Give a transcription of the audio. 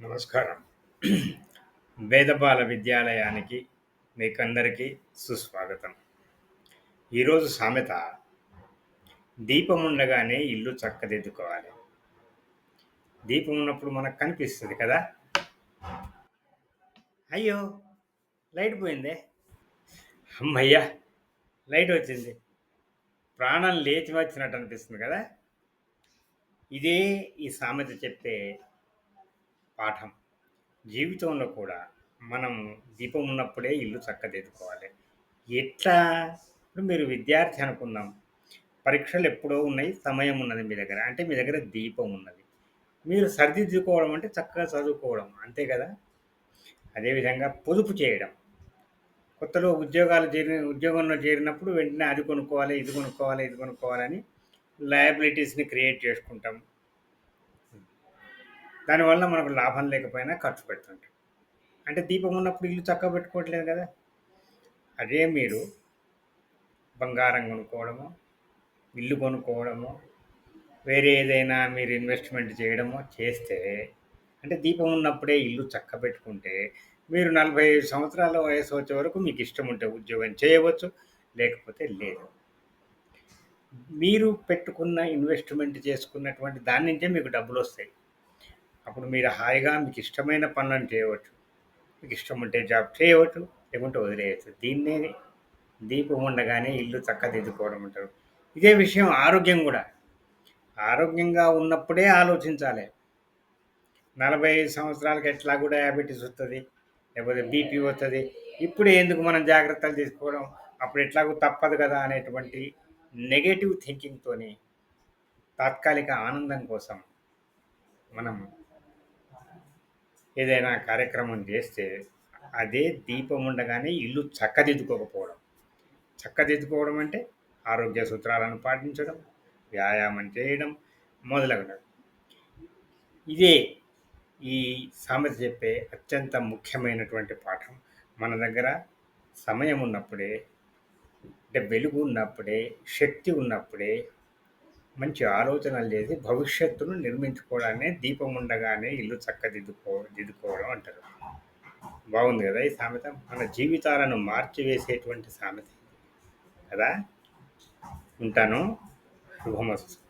నమస్కారం. వేదపాల విద్యాలయానికి మీకందరికీ సుస్వాగతం. ఈరోజు సామెత దీపం ఉండగానే ఇల్లు చక్కదిద్దుకోవాలి. దీపం ఉన్నప్పుడు మనకు కనిపిస్తుంది కదా? అయ్యో లైట్ పోయిందే. అమ్మయ్యా లైట్ వచ్చింది. ప్రాణం లేచి వచ్చినట్టు అనిపిస్తుంది కదా? ఇదే ఈ సామెత చెప్తే పాఠం. జీవితంలో కూడా మనం దీపం ఉన్నప్పుడే ఇల్లు చక్కదిద్దుకోవాలి. ఎట్లా? ఇప్పుడు మీరు విద్యార్థి అనుకుందాం. పరీక్షలు ఎప్పుడో ఉన్నాయి సమయం ఉన్నది మీ దగ్గర. అంటే మీ దగ్గర దీపం ఉన్నది. మీరు సరిదిద్దుకోవడం అంటే చక్కగా చదువుకోవడం అంతే కదా? అదేవిధంగా పొదుపు చేయడం. కొత్తలో ఉద్యోగాలు చేరి ఉద్యోగంలో చేరినప్పుడు వెంటనే అది కొనుక్కోవాలి ఇది కొనుక్కోవాలి ఇది కొనుక్కోవాలని లయబిలిటీస్ని క్రియేట్ చేసుకుంటాం. దానివల్ల మనకు లాభం లేకపోయినా ఖర్చు పెడుతుంటాం. అంటే దీపం ఉన్నప్పుడు ఇల్లు చక్కగా పెట్టుకోవట్లేదు కదా? అదే మీరు బంగారం కొనుక్కోవడము ఇల్లు కొనుక్కోవడము వేరే ఏదైనా మీరు ఇన్వెస్ట్మెంట్ చేయడమో చేస్తే అంటే దీపం ఉన్నప్పుడే ఇల్లు చక్క పెట్టుకుంటే మీరు నలభై ఐదు సంవత్సరాల వయసు వచ్చే వరకు మీకు ఇష్టం ఉంటే ఉద్యోగం చేయవచ్చు లేకపోతే లేదు. మీరు పెట్టుకున్న ఇన్వెస్ట్మెంట్ చేసుకున్నటువంటి దాని నుంచే మీకు డబ్బులు వస్తాయి. అప్పుడు మీరు హాయిగా మీకు ఇష్టమైన పనులను చేయవచ్చు. మీకు ఇష్టం ఉంటే జాబ్ చేయవచ్చు లేకుంటే వదిలేయచ్చు. దీన్నే దీపం ఉండగానే ఇల్లు చక్కదిద్దుకోవడం అంటారు. ఇదే విషయం ఆరోగ్యం కూడా. ఆరోగ్యంగా ఉన్నప్పుడే ఆలోచించాలి. నలభై ఐదు సంవత్సరాలకి ఎట్లా కూడా డయాబెటీస్ వస్తుంది లేకపోతే బీపీ వస్తుంది ఇప్పుడు ఎందుకు మనం జాగ్రత్తలు తీసుకోవడం? అప్పుడు ఎట్లాగో తప్పదు కదా అనేటువంటి నెగటివ్ థింకింగ్తోని తాత్కాలిక ఆనందం కోసం మనం ఏదైనా కార్యక్రమం చేస్తే అదే దీపం ఉండగానే ఇల్లు చక్కదిద్దుకోకపోవడం. చక్కదిద్దుకోవడం అంటే ఆరోగ్య సూత్రాలను పాటించడం వ్యాయామం చేయడం మొదలగడం ఇదే ఈ సామెత చెప్పే అత్యంత ముఖ్యమైనటువంటి పాఠం. మన దగ్గర సమయం ఉన్నప్పుడే అంటే వెలుగు ఉన్నప్పుడే శక్తి ఉన్నప్పుడే మంచి ఆలోచనలు చేసి భవిష్యత్తును నిర్మించుకోవడాన్ని దీపం ఉండగానే ఇల్లు చక్కదిద్దుకో దిద్దుకోవడం అంటారు. బాగుంది కదా ఈ సామెత? మన జీవితాలను మార్చివేసేటువంటి సామెత. కదా? ఉంటాను. శుభమస్తు.